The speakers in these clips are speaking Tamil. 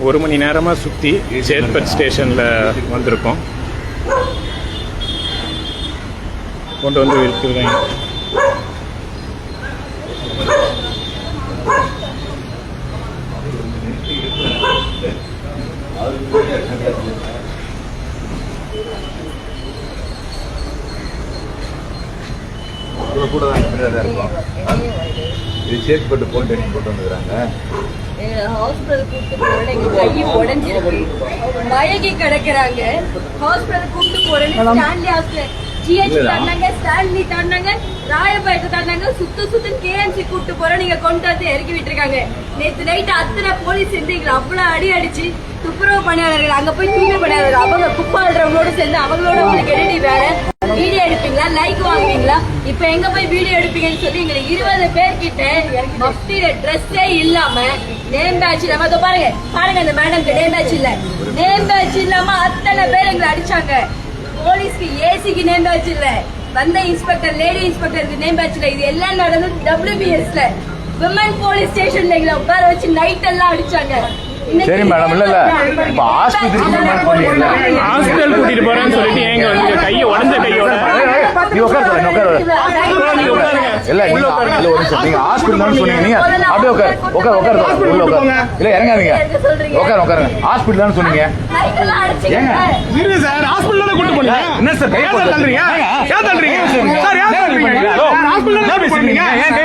ஒரு மணி நேரமாக சுற்றி சேத்பட் ஸ்டேஷனில் வந்திருக்கோம். கொண்டு வந்து இருக்கிறேன் கூட தான் தான் இருக்கும். இது போட்டு போட்டு வந்துக்கிறாங்க. ஹாஸ்பிட்டல் கூப்பிட்டு போறேன் எங்க கை உடைஞ்சிருக்கு. மயங்கி கிடக்குறாங்க. ஹாஸ்பிட்டல் கூப்பிட்டு போறேன்னு ஸ்டான்லி ஹாஸ்பிட்டல் ஜிஹெச் தந்தாங்க ஸ்டான்லி தந்தாங்க ராயப்பேட்டை தந்தாங்க சுத்து சுத்து கேஎம்சி கூப்பிட்டு போறேன் நீங்க கொண்டு வந்து இறக்கி விட்டுருக்காங்க. நேத்து நைட் அத்தனை போலீஸ் சேர்ந்து எங்களை அவ்வளவு அடி அடிச்சு துப்புரவு பணியாளர்கள் அங்க போய் தூய்மை பணியாளர்கள் அவங்க குப்பாடுறவங்களோட சேர்ந்து அவங்களோட உங்களுக்கு என்னடி வேலை? வீடியோ எடுப்பீங்களா? லைக் வாங்குவீங்களா? இப்ப எங்க போய் வீடியோ எடுப்பீங்கன்னு சொல்லி எங்களுக்கு இருபது பேர்கிட்ட ட்ரெஸ்ஸே இல்லாம நேம் பேட்ச் இல்லாம அதோ பாருங்க பாருங்க அந்த மேடம்க்கு நேம் பேட்ச் இல்ல. நேம் பேட்ச் இல்லாம அத்தனை பேர் எங்களை அடிச்சாங்க. போலீஸ்க்கு ஏசிக்கு நேம் பேட்ச் இல்ல. வந்த இன்ஸ்பெக்டர் லேடி இன்ஸ்பெக்டருக்கு நேம் பேட்ச் இல்ல. இது எல்லாம் நடந்தது டபிள்யூபிஎஸ்ல விமன் போலீஸ் ஸ்டேஷன்ல எங்களை உட்கார வச்சு நைட் எல்லாம் அடிச்சாங்க. சரி மேடம், இல்ல, இல்ல. இப்ப ஆஸ்பத்திரிக்கு? ஹாஸ்பிட்டல் கூட்டிட்டு போறேன்னு சொல்லிட்டு ஏங்க வந்து கையை உடஞ்ச கையோட நீ உட்காரு நீ உட்காரு. இல்ல நீங்க. இல்ல ஒரு நிமிஷம் நீங்க ஹாஸ்பிட்டல் சொன்னீங்க அப்படியே உட்காரு உட்காரு உட்காரு உள்ள உட்காரு இல்ல இறங்காதீங்க உட்காரு உட்காருங்க ஹாஸ்பிட்டல் சொன்னீங்க நைட்டெல்லாம் அடிச்சீங்க ஏங்க? இரு சார் ஹாஸ்பிட்டல் கூட்டு போனீங்க என்ன சார் கை ஏன் சார் தள்ளுறீங்க ஏன் தள்ளுறீங்க சார் ஏன் தள்ளுறீங்க. ஹாஸ்பிட்டல் என்ன பேசுறீங்க ஏன் கை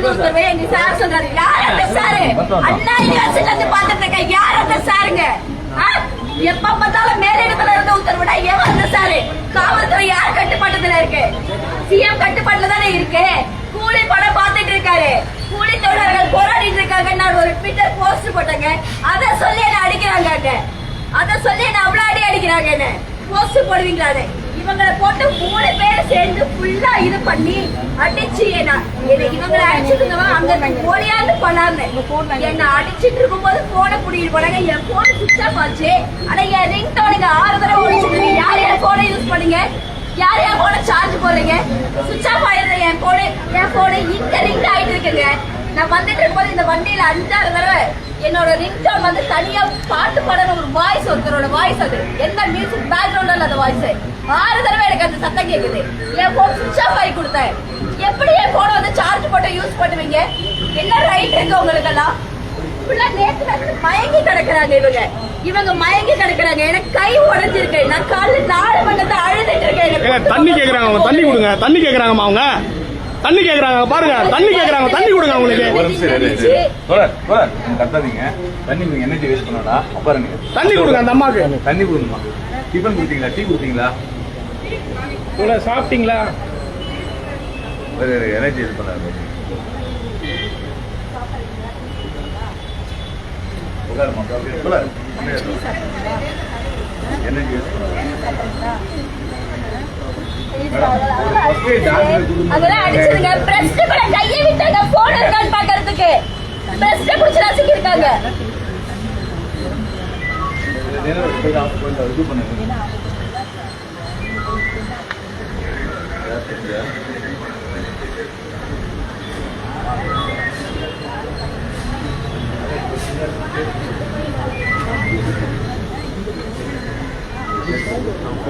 என்ன கை வைக்கிறீங்க? அவர் பேசிருக்கல என்னைய தள்ளுறீங்க என்னைய தள்ளுறீங்க இல்ல, நீ உட்காரு, மொத்தம் உட்காரு. இல்ல, hospital எப்ப பார்த்தாலும் மேலிடத்துல இருந்து உத்தரவிட எவன் அந்த சாரு? காவல்துறை யார் கட்டுப்பாட்டத்துல இருக்கு? சிஎம் கட்டுப்பாட்டுல தானே இருக்கு? கூலி படம் பார்த்துட்டு இருக்காரு. கூலி தொழிலாளர்கள் போராடிட்டு இருக்காங்க. நான் ஒரு ட்விட்டர் போஸ்ட் போட்டேங்க. அத சொல்லி என்ன அடிக்கிறாங்க அத சொல்லி என்ன அவ்வளவு அடி அடிக்கிறாங்க என்ன போஸ்ட் போடுவீங்களா அது? இவங்களை போட்டு மூணு பேர் சேர்ந்து ஃபுல்லா இது பண்ணி அடிச்சு என்ன இவங்களை அடிச்சிருந்தவா அங்க போலியாவது பண்ணாம என்ன அடிச்சிட்டு இருக்கும்போது போன புடிக்கிட்டு போனாங்க. என் போன் சுவிச் ஆஃப் ஆச்சு. ஆனா என் ரிங் டோனுக்கு ஆறு தடவை ஒழிச்சிட்டு யார் யார் போனை யூஸ் பண்ணுங்க? யார் யார் போன சார்ஜ் போடுறீங்க? சுவிட்ச் ஆஃப் ஆயிருந்த என் போனு என் போனு இங்க ரிங் ஆயிட்டு இருக்குங்க. நான் வந்துட்டு இருக்கும்போது இந்த வண்டியில அஞ்சாறு தடவை என்னோட ரிங் டோன் வந்து தனியா பாட்டு பாடுற ஒரு வாய்ஸ் ஒருத்தரோட வாய்ஸ் அது. எந்த மியூசிக் பேக்ரவுண்ட்ல அந்த வாய்ஸ் ஆறு தடவை எனக்கு அந்த சத்தம் கேக்குது. என் போன் சுவிட்ச் ஆஃப் ஆகி கொடுத்தேன். எப்படி என் போனை வந்து சார்ஜ் போட்டு யூஸ் பண்ணுவீங்க? என்ன ரைட் இருக்கு உங்களுக்கெல்லாம்? ராத்திரி மயங்கி கிடக்குறாங்க இவங்க. இவங்க மயங்கி கிடக்குறாங்க. எனக்கு கை உடைஞ்சிருக்கு. நான் காலைல நாலு மணி நேரத்தை அழுதுட்டு இருக்கேன். தண்ணி கேக்குறாங்க அவங்க தண்ணி கொடுங்க. தண்ணி கேக்குறாங்கம்மா அவங்க. தண்ணி கேக்குறாங்க பாருங்க தண்ணி கேக்குறாங்க தண்ணி கொடுங்க அவங்களுக்கு. கத்தாதீங்க. தண்ணி நீங்க எனர்ஜி வேஸ்ட் பண்ணாடா உட்காருங்க தண்ணி கொடுங்க அந்த அம்மாக்கு தண்ணி கொடுங்கம்மா. டிஃபன் கொடுத்தீங்களா? டீ கொடுத்தீங்களா? இவ்வளவு சாப்பிட்டீங்களா? எனர்ஜி இது பண்ணாரு உட்காருமா எனர்ஜி வேஸ்ட் பண்ணாரு அதெல்லாம் அடிச்சிருங்க. பிரஸ்ட் கூட கையை விட்டாங்க போன் இருக்கான்னு பாக்குறதுக்கு பிரஸ்ட் புடிச்சு நசுக்கி இருக்காங்க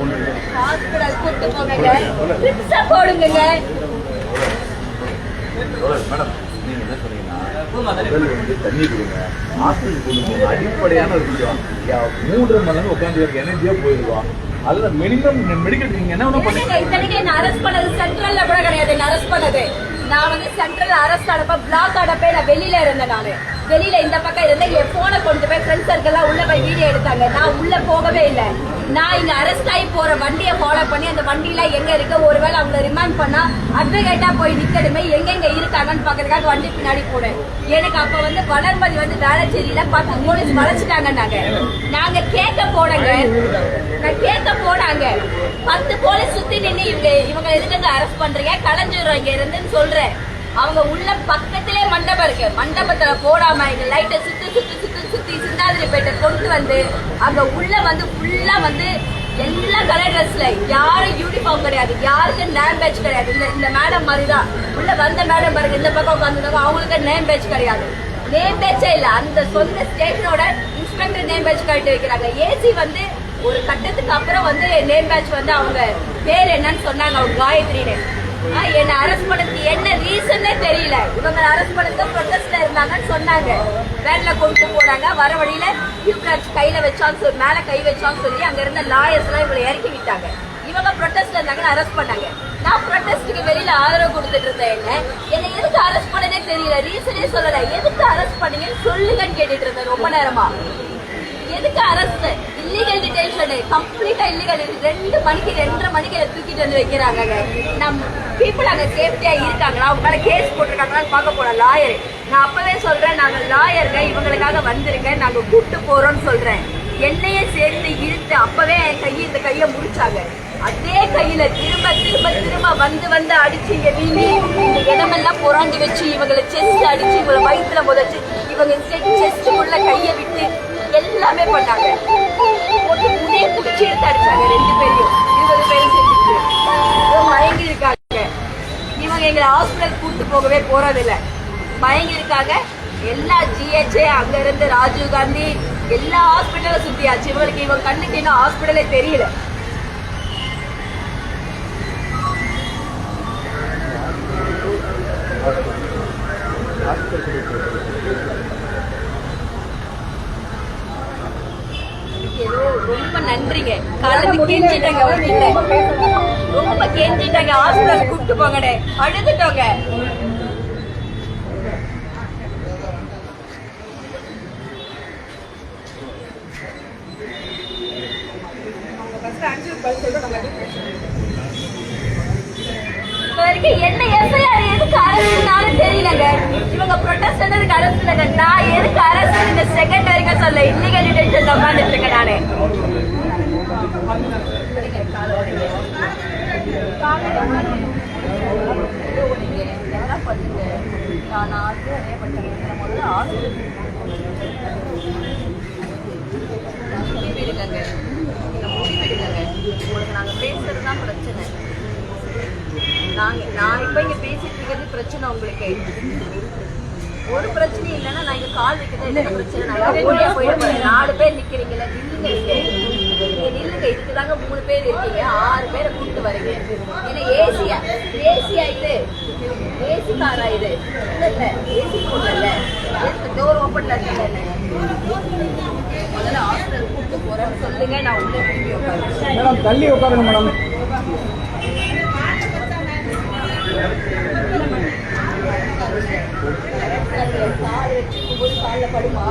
ஹாஸ்பிடல் கூட்டு போங்க பிட்ஸா போடுங்க தோழர், மேடம் நீங்க என்ன சொன்னீங்கன்னா முதல்ல வந்து தண்ணி கொடுங்க. ஹாஸ்பிட்டல் கொண்டு போங்க அடிப்படையான ஒரு விஷயம். யா- மூன்றரை மணி நேரம் உட்காந்து எனர்ஜியா போயிடுவா அதுல மினிமம் மெடிக்கல் நீங்க என்ன வேணா பண்ணி என்னங்க, இத்தனைக்கு என்ன அரெஸ்ட் பண்ணது? சென்ட்ரல்ல கூட கிடையாது என்ன அரெஸ்ட் பண்ணது. நான் வந்து சென்ட்ரல் அரெஸ்ட் ஆனப்ப பிளாக் ஆனப்ப நான் வெளியில இருந்தேன் நானு. வெளியில இந்த பக்கம் இருந்து என் போனை கொண்டு போய் ஃப்ரெண்ட்ஸ் சர்க்கிள்லாம் உள்ள போய் வீடியோ எடுத்தாங்க. நான் உள்ள போகவே இல்லை. நான் இங்க போற வண்டியை ஃபாலோ பண்ணி அந்த வண்டியில எங்க இருக்கு? ஒருவேளை அவங்கள ரிமாண்ட் பண்ணா அட்வொகேட்டா போய் நிக்கணுமே எங்கெங்க இருக்காங்கன்னு பாக்குறதுக்காக வண்டி பின்னாடி போனேன் எனக்கு அப்ப வந்து வளர்மதி வந்து வேளச்சேரியில பார்த்து போலீஸ் வளைச்சிட்டாங்க நாங்க. நாங்க கேட்க போனங்க. நான் கேட்க போனாங்க. பத்து போலீஸ் சுத்தி நின்று இவங்க இவங்க எதுக்கு அரெஸ்ட் பண்றீங்க? கலைஞ்சிடுறோம் இங்க இருந்துன்னு சொல்றேன். அவங்க உள்ள பக்கத்திலே மண்டபம் இருக்கு. மண்டபத்துல போடாம இந்த லைட்டை சுத்தி சுத்தி சுத்தி சுத்தி சிந்தாதிரிப்பேட்டை கொண்டு வந்து அங்க உள்ள வந்து ஃபுல்லா வந்து எல்லா கலர் ட்ரெஸ்ல யாரும் யூனிஃபார்ம் கிடையாது யாருக்கும் நேம் பேட்ச் கிடையாது. இந்த இந்த மேடம் மாதிரி தான் உள்ள வந்த மேடம் பாருங்க இந்த பக்கம் உட்காந்துருக்காங்க அவங்களுக்கு நேம் பேட்ச் கிடையாது. நேம் பேட்சே இல்ல. அந்த சொந்த ஸ்டேஷனோட இன்ஸ்பெக்டர் நேம் பேட்ச் கட்டி வைக்கிறாங்க. ஏசி வந்து ஒரு கட்டத்துக்கு அப்புறம் வந்து நேம் பேட்ச் வந்து அவங்க பேர் என்னன்னு சொன்னாங்க அவங்க காயத்ரின்னு. என்ன அரெஸ்ட் பண்ணதுக்கு என்ன ரீசன்னே தெரியல. இவங்க அரெஸ்ட் பண்ணது ப்ரொட்டஸ்ட்ல இருந்தாங்கன்னு சொன்னாங்க. வேன்ல கொண்டு போனாங்க. வர வழியில யூகார்ஸ் கையில வச்சான்னு சொல்லி மேல கை வச்சான்னு சொல்லி அங்க இருந்த லாயர்ஸ் எல்லாம் இவங்களை இறக்கி விட்டாங்க. இவங்க ப்ரொட்டஸ்ட்ல இருந்தாங்கன்னு அரெஸ்ட் பண்ணாங்க. நான் ப்ரொட்டஸ்டுக்கு வெளியில ஆதரவு கொடுத்துட்டு இருந்தேன் என்ன? என்ன எதுக்கு அரெஸ்ட் பண்ணதே தெரியல. ரீசனே சொல்லல. எதுக்கு அரெஸ்ட் பண்ணீங்கன்னு சொல்லுங்கன்னு கேட்டுட்டு இருந்தேன் ரொம்ப நேரமா. எதுக்கு அரெஸ்ட் இல்லீகல் டிடென்ஷன் கம்ப்ளீட்டா இல்லீகல் ரெண்டு மணிக்கு ரெண்டரை மணிக்கு தூக்கிட்டு வந்து வைக்கிறாங்க நம் பீப்புள் அங்க சேஃப்டியா இருக்காங்களா? அவங்க மேல கேஸ் போட்டிருக்காங்களான்னு பார்க்க போன லாயர் நான் அப்பவே சொல்றேன் நாங்க லாயருங்க இவங்களுக்காக வந்திருக்கேன் நாங்க கூப்பிட்டு போறோம்னு சொல்றேன். என்னையே சேர்த்து இழுத்து அப்பவே என் கையை இந்த கையை முடிச்சாங்க அதே கையில திரும்ப திரும்ப திரும்ப வந்து வந்து அடிச்சு இங்க வீணி இந்த இடமெல்லாம் புறாண்டி வச்சு இவங்களை செஸ்ட் அடிச்சு இவங்களை வயிற்றுல முதச்சு இவங்க செஸ்டுக்குள்ள கையை விட்டு எல்லாமே பண்ணாங்க. போட்டு முடிய எடுத்து அடிச்சாங்க ரெண்டு பேரையும். இருபது பேரும் சேர்த்துட்டு மயங்கி இருக்காங்க இவங்க எங்களை ஹாஸ்பிட்டல் கூட்டு போகவே போறதில்லை. மயங்கி இருக்காங்க எல்லா ஜிஹெச்ஏ அங்க இருந்து ராஜீவ் காந்தி எல்லா ஹாஸ்பிட்டலும் சுத்தியாச்சு. இவங்களுக்கு இவங்க கண்ணுக்கு இன்னும் ஹாஸ்பிட்டலே தெரியல. காலத்து கெஞ்சிட்டாங்க உங்ககிட்ட ரொம்ப கெஞ்சிட்டாங்க ஹாஸ்பிட்டல் கூப்பிட்டு போங்கடே. அழுதுட்டோங்க. என்ன எஃப்ஐஆர் எதுக்கு அரசுனாலும் தெரியலங்க. இவங்க ப்ரொட்டஸ்ட் பண்ணதுக்கு அரசு இல்லைங்க. நான் எதுக்கு அரசு இந்த செகண்ட் வரைக்கும் சொல்ல இல்லீகல் டிடென்ஷன் உட்காந்துட்டு இருக்கேன் நானு முடிவெடுங்க முடிவெடுங்க உங்களுக்கு நாங்கள் பேசுறது தான் பிரச்சனை நாங்கள் நான் இப்போ இங்கே பேசிட்டு இருக்கிறது பிரச்சனை உங்களுக்கு ஒரு பிரச்சனையும் இல்லைன்னா நான் இங்கே கால் வைக்கிறதா என்ன பிரச்சனை நான் ஓடியா போயிட நாலு பேர் நிக்கிறீங்கல்ல நில்லுங்க. நில்லுங்க இதுக்கு தாங்க மூணு பேர் இருக்கீங்க. ஆறு பேரை கூப்பிட்டு வரீங்க. ஏன்னா ஏசியா? ஏசியா இது? ஏசி காரா இது? இல்ல ஏசி போடல டோர் ஓப்பன்ல இருக்குல்ல முதல்ல ஹாஸ்பிட்டல் கூப்பிட்டு போறேன்னு சொல்லுங்க. நான் உள்ள திரும்பி உட்காருவேன் மேடம் தள்ளி உட்காருங்க மேடம். கால் வச்சிருக்கும் போது கால்ல படுமா?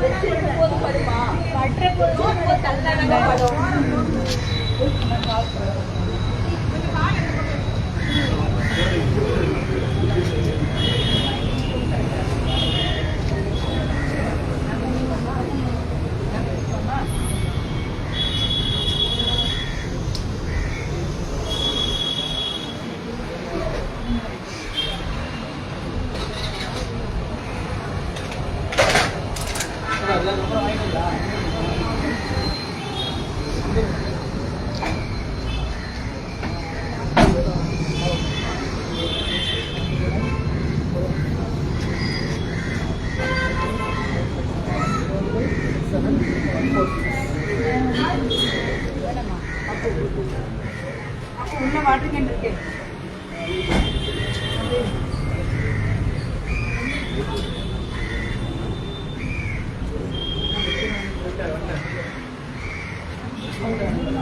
வச்சிருக்கும் போது உள்ள வாட்டர் கேன் இருக்கு.